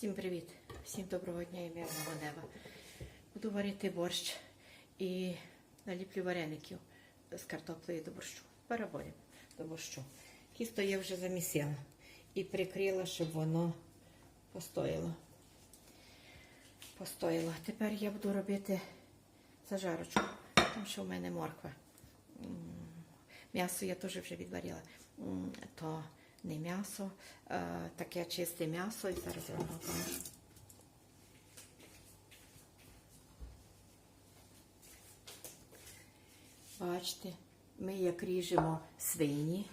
Всім привіт! Всім доброго дня і мирного неба. Буду варити борщ і наліплю вареників з картоплею до борщу. Переборів до борщу. Тісто я вже замісила і прикрила, щоб воно постояло. Постояло. Тепер я буду робити зажарочку, тому що в мене морква. М'ясо я теж вже відварила. То не м'ясо, таке чисте м'ясо, і зараз я вам покажу. Бачите, ми як ріжемо свині,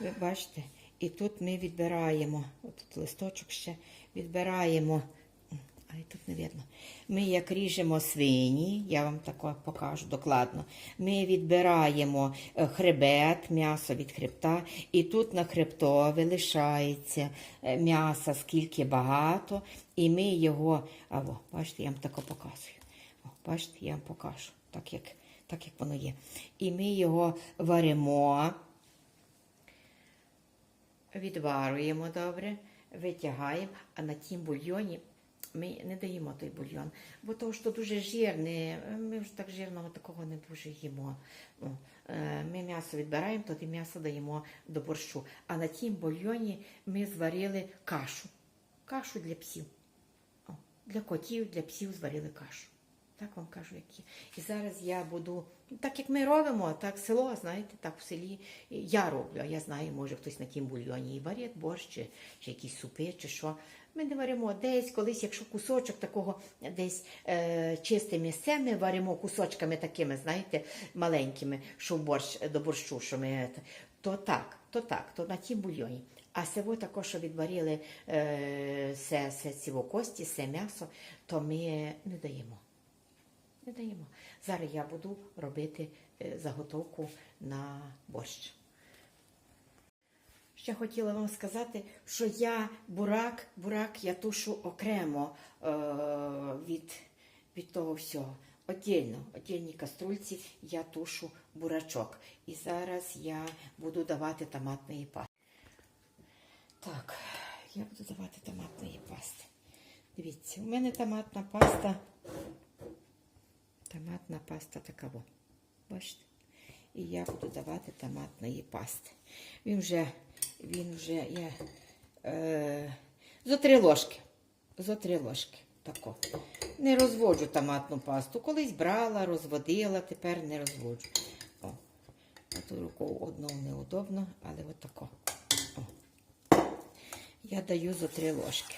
ви бачите, і тут ми відбираємо, от тут листочок ще відбираємо, але тут не видно. Ми як ріжемо свині, я вам тако покажу докладно. Ми відбираємо е, хребет, м'ясо від хребта, і тут на хребтові лишається е, м'яса, скільки багато, і ми його, а во, бачите, я вам тако показую. О, бачите, я вам покажу, так як, так як воно є. І ми його варимо відварюємо добре, витягаємо, а на тім бульйоні ми не даємо той бульйон, бо того, що дуже жирне, ми вже так жирного такого не дуже їмо. Ну, е, Ми м'ясо відбираємо, тоді м'ясо даємо до борщу. А на тім бульйоні ми зварили кашу. Кашу для псів. Для котів, для псів зварили кашу. Так вам кажу, які. І зараз я буду, так як ми робимо, так село, знаєте, так в селі я роблю, а я знаю, може хтось на тім бульйоні і варить борщ, чи, чи якісь супи, чи що. Ми не варимо десь, колись, якщо кусочок такого десь е, чисте місце, ми варимо кусочками такими, знаєте, маленькими, що в борщ, до борщу, що ми, е, то так, то так, то на тім бульйоні. А село також, що відварили е, все, все ці кості, все м'ясо, то ми не даємо. Не даємо. Зараз я буду робити е, заготовку на борщ. Ще хотіла вам сказати, що я бурак, бурак я тушу окремо е, від, від того всього. Отдільно, отдільній каструльці я тушу бурачок. І зараз я буду давати томатної пасти. Так, я буду давати томатної пасти. Дивіться, у мене томатна паста. Томатна паста такова. Бачите? І я буду давати томатної пасти. Він вже, він вже є е, зо три ложки. Зо три ложки. Тако. Не розводжу томатну пасту. Колись брала, розводила, тепер не розводжу. О, оту руку одну неудобно, але отако. О. Я даю зо три ложки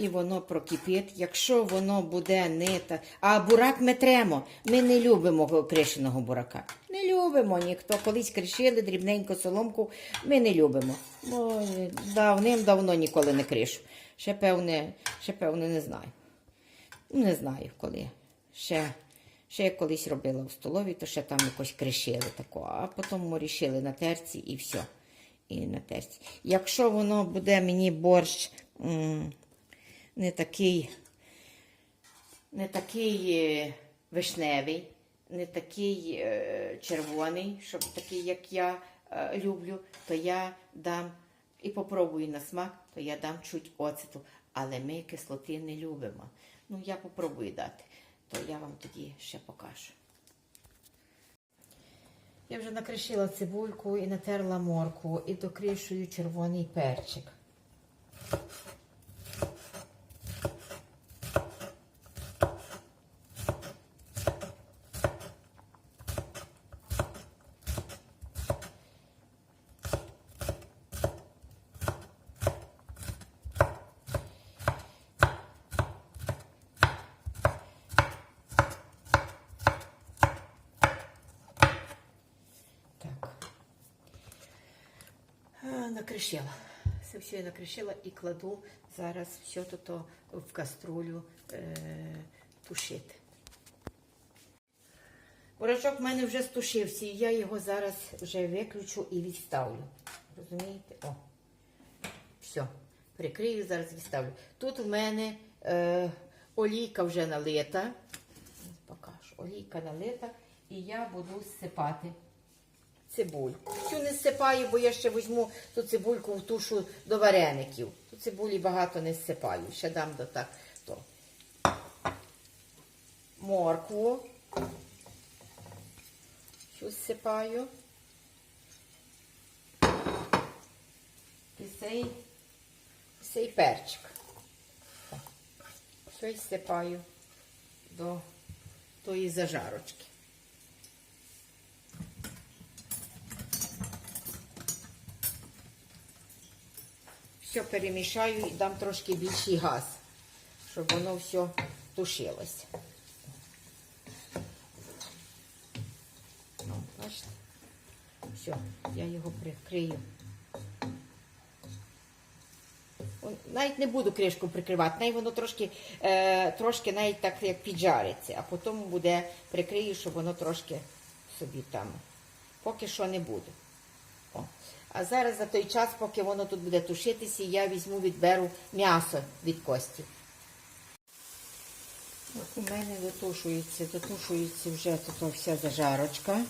і воно прокипить. Якщо воно буде не та. А бурак ми тремо. Ми не любимо кришеного бурака. Не любимо ніхто. Колись кришили дрібненько соломку. Ми не любимо. Бо давним-давно ніколи не кришу. Ще певне, ще певне не знаю. Не знаю коли. Ще, ще я колись робила в столові, то ще там якось кришили тако, а потім ми рішили на терці і все. І на терці. Якщо воно буде мені борщ. м, не такий, не такий е, вишневий, не такий е, червоний, щоб такий, як я е, люблю, то я дам і попробую на смак, то я дам чуть оцету. Але ми кислоти не любимо. Ну, я попробую дати, то я вам тоді ще покажу. Я вже накришила цибульку і натерла морку, і докришую червоний перчик. Так. А, Накришила. Це все я накришила і кладу зараз все тут в каструлю е, тушити. Бурачок в мене вже стушився, і я його зараз вже виключу і відставлю. Розумієте? О, все. Прикрию, зараз відставлю. Тут в мене е, олійка вже налита. Покажу. Олійка налита, і я буду сипати цибульку. Цю не сипаю, бо я ще візьму ту цибульку в тушу до вареників. Тут цибулі багато не сипаю. Ще дам до так. То. Моркву. Цю сипаю. І цей, цей перчик. Все і сипаю до тої зажарочки. Все перемішаю і дам трошки більший газ, щоб воно все тушилося. Ну, бачите? Все, я його прикрию. Навіть не буду кришку прикривати, навіть воно трошки, е, трошки навіть так як піджариться, а потім буде прикрию, щоб воно трошки собі там. Поки що не буду. О. А зараз за той час, поки воно тут буде тушитися, я візьму, відберу м'ясо від кості. У мене дотушується, дотушується вже тут вся зажарочка.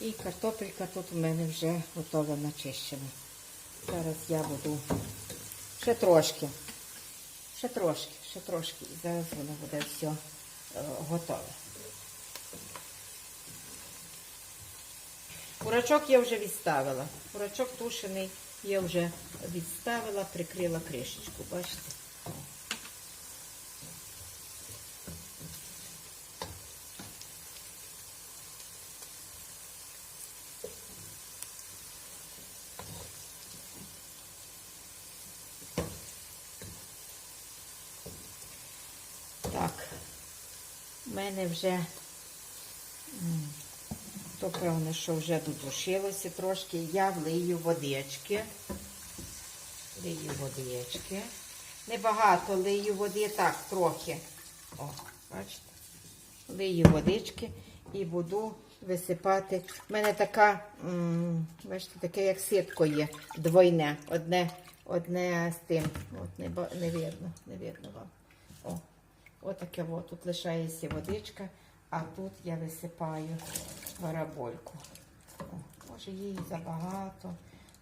І картопелька тут у мене вже готова начищена. Зараз я буду ще трошки. Ще трошки, ще трошки. І зараз воно буде все е, готове. Бурачок я вже відставила. Бурачок тушений я вже відставила, прикрила кришечку. Бачите? Так, в мене вже то певно, що вже додушилося трошки. Я влию водички. Лию водички. Небагато лию води, так, трохи. О, бачите? Лию водички і буду висипати. У мене така, бачите, таке як ситко є, двойне. Одне, одне з тим. От не, не видно, не видно вам. О, отаке от. Тут лишається водичка, а тут я висипаю барабольку. О, може їй забагато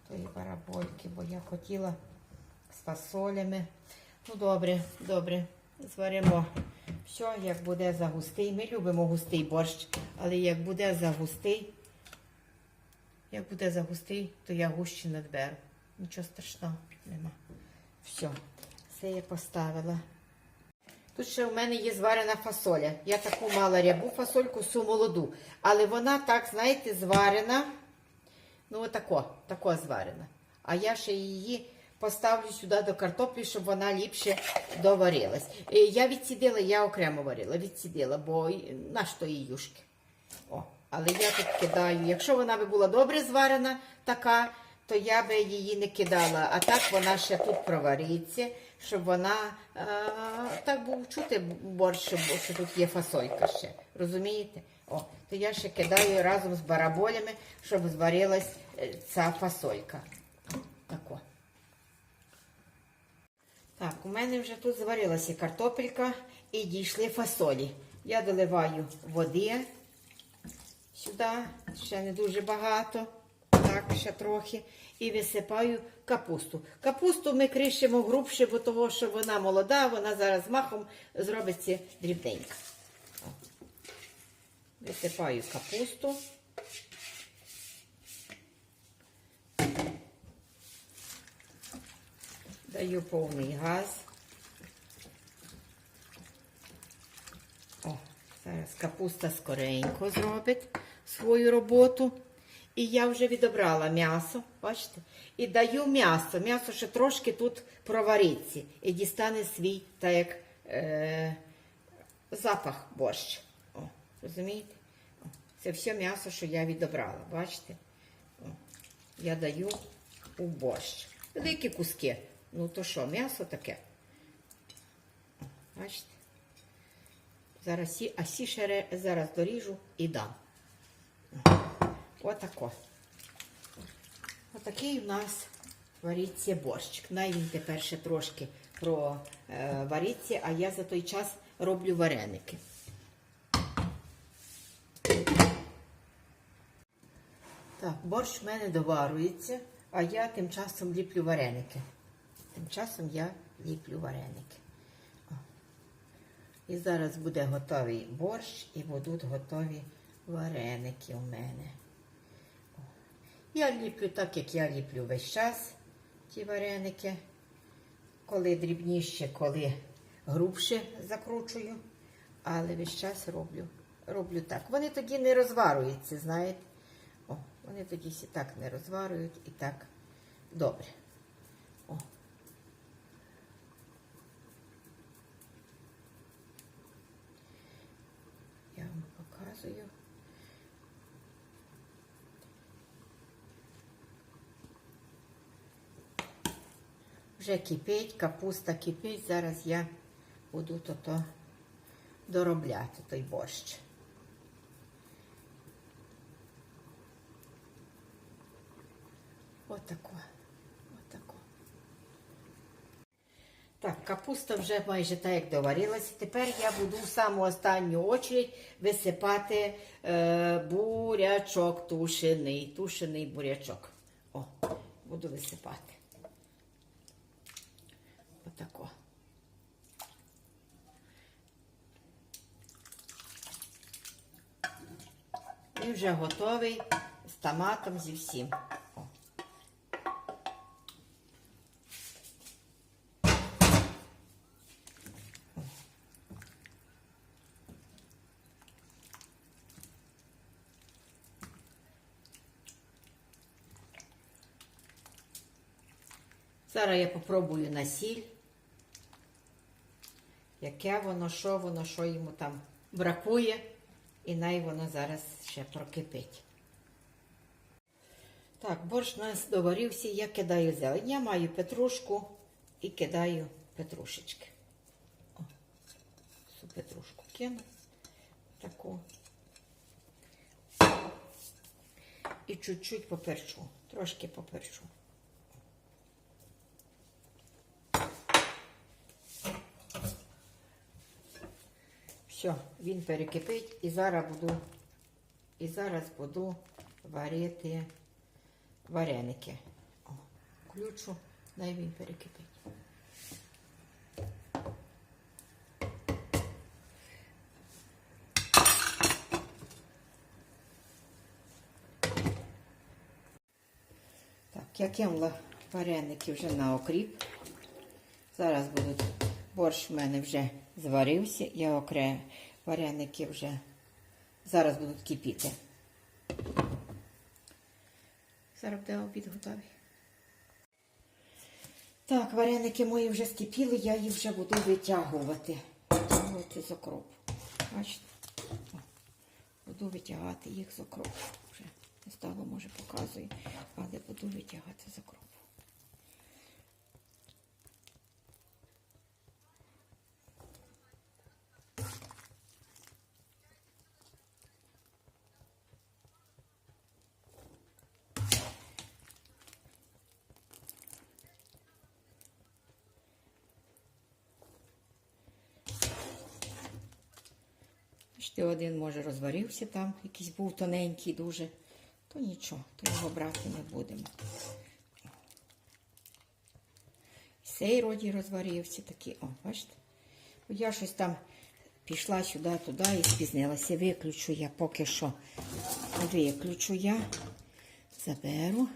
тої барабольки, бо я хотіла з фасолями. Ну, добре, добре, зваримо. Все, як буде загустий. Ми любимо густий борщ, але як буде загустий, як буде загустий, то я гущі надберу. Нічого страшного нема. Все, все я поставила. Тут ще в мене є зварена фасоля. Я таку мала рябу фасольку, су молоду. Але вона так, знаєте, зварена. Ну, отако, тако зварена. А я ще її поставлю сюди до картоплі, щоб вона ліпше доварилась. Е, Я відсідила, я окремо варила, відсідила, бо й- на що її юшки. О, але я тут кидаю. Якщо вона би була добре зварена, така, то я би її не кидала. А так вона ще тут провариться, щоб вона е, так був чути борщ, щоб, що тут є фасолька ще. Розумієте? О, то я ще кидаю разом з бараболями, щоб зварилась е, ця фасолька. Тако. Так, у мене вже тут зварилася картопелька і дійшли фасолі. Я доливаю води сюди, ще не дуже багато, так, ще трохи. І висипаю капусту. Капусту ми кришимо грубше, бо того, що вона молода, вона зараз махом зробиться дрібненька. Висипаю капусту. Даю повний газ. О, зараз капуста скоренько зробить свою роботу. І я вже відобрала м'ясо, бачите? І даю м'ясо. М'ясо ще трошки тут провариться і дістане свій так як е, запах борщ. О, розумієте? О, це все м'ясо, що я відобрала, бачите? О, я даю у борщ. Великі куски. Ну то що, м'ясо таке? Бачите? Зараз сі, а сі ще зараз доріжу і дам. Отако. Отакий у нас вариться борщик. Най він тепер ще трошки провариться, а я за той час роблю вареники. Так, борщ в мене доварюється, а я тим часом ліплю вареники. тим часом я ліплю вареники. І зараз буде готовий борщ і будуть готові вареники у мене. Я ліплю так, як я ліплю весь час ті вареники. Коли дрібніше, коли грубше закручую, але весь час роблю. Роблю так. Вони тоді не розварюються, знаєте. О, вони тоді всі так не розварюють і так добре. О. Я вам показую. Вже кипить, капуста кипить. Зараз я буду то доробляти той борщ. Отако. Отако. Так, капуста вже майже так як доварилася. Тепер я буду в саму останню очередь висипати е, бурячок тушений. Тушений бурячок. О, буду висипати. Отако. Він вже готовий з томатом, зі всім. Зараз я попробую на сіль. Яке воно, що воно, що йому там бракує. І най воно зараз ще прокипить. Так, борщ у нас доварився, я кидаю зелень. Я маю петрушку і кидаю петрушечки. О, цю петрушку кину. Таку. І чуть-чуть поперчу. Трошки поперчу. Все, він перекипить і зараз буду, і зараз буду варити вареники. О, включу, дай він перекипить. Так, я кинула вареники вже на окріп. Зараз будуть борщ в мене вже зварився, я окремо вареники вже зараз будуть кипіти. Зараз буде обід готовий. Так, вареники мої вже скипіли, я їх вже буду витягувати. Витягувати з окропу. Бачите? Буду витягати їх з окропу. Вже не стало, може, показую, але буду витягати з окропу. Ще один, може, розварився там, якийсь був тоненький дуже. То нічого, то його брати не будемо. Цей роді розварився такий, о, бачите? Я щось там пішла сюди, туди і спізнилася. Виключу я поки що. Виключу я, заберу.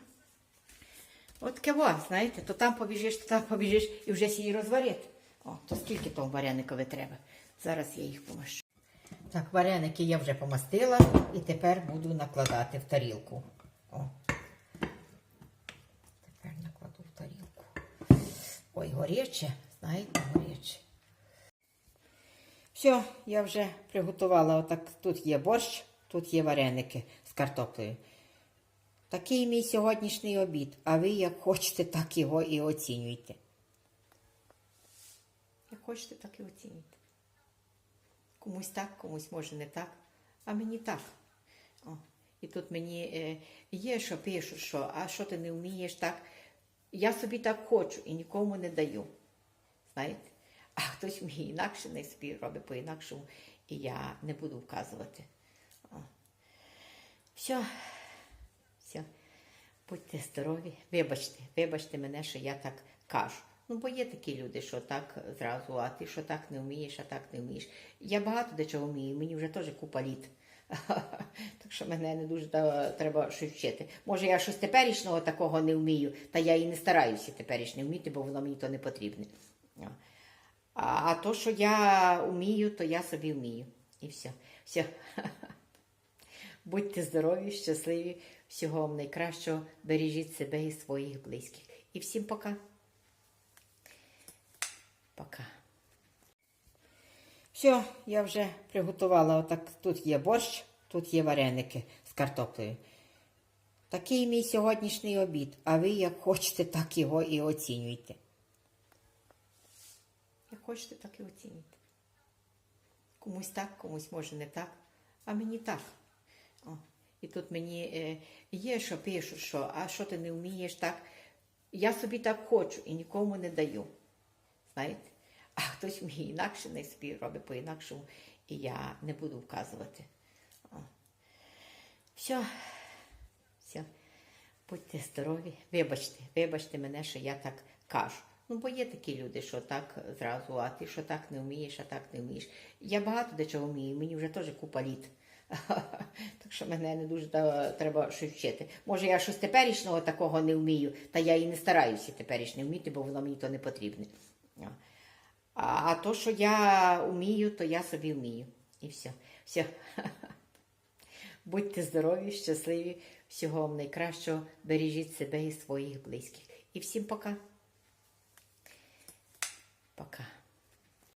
От кево, знаєте, то там побіжиш, то там побіжиш і вже сі розварити. О, то скільки того вареникові треба. Зараз я їх помащу. Так, вареники я вже помастила і тепер буду накладати в тарілку. О. Тепер накладу в тарілку. Ой, горяче, знаєте, горяче. Все, я вже приготувала. Отак. Тут є борщ, тут є вареники з картоплею. Такий мій сьогоднішній обід. А ви як хочете, так його і оцінюйте. Як хочете, так і оцінюйте. Комусь так, комусь може не так, а мені так. О. І тут мені е, є, що пишуть, що а що ти не вмієш так. Я собі так хочу і нікому не даю. Знаєте? А хтось вміє інакше, не собі робить по-інакшому, і я не буду вказувати. О. Все, все. Будьте здорові. Вибачте, вибачте мене, що я так кажу. Ну, бо є такі люди, що так зразу, а ти що так не вмієш, а так не вмієш. Я багато де чого вмію, мені вже теж купа літ. Так що мене не дуже треба щось вчити. Може, я щось теперішнього такого не вмію, та я і не стараюся теперішнє вміти, бо воно мені то не потрібне. А, то, що я вмію, то я собі вмію. І все. все. Будьте здорові, щасливі, всього вам найкращого, бережіть себе і своїх близьких. І всім пока. Пока. Все, я вже приготувала. Отак тут є борщ, тут є вареники з картоплею. Такий мій сьогоднішній обід. А ви як хочете, так його і оцінюйте. Як хочете, так і оцінюйте. Комусь так, комусь може не так, а мені так. О, і тут мені е, є, що пишуть, що а що ти не вмієш так. Я собі так хочу і нікому не даю. Знаєте? А хтось вміє інакше, не собі робить по-інакшому, і я не буду вказувати. О. Все, все. Будьте здорові. Вибачте, вибачте мене, що я так кажу. Ну, бо є такі люди, що так зразу, а ти що так не вмієш, а так не вмієш. Я багато де чого вмію, мені вже теж купа літ. Так що мене не дуже треба щось вчити. Може, я щось теперішнього такого не вмію, та я і не стараюся теперішнє вміти, бо воно мені то не потрібне. А то, що я вмію, то я собі вмію. І все. все. Будьте здорові, щасливі, всього вам найкращого, бережіть себе і своїх близьких. І всім пока. Пока.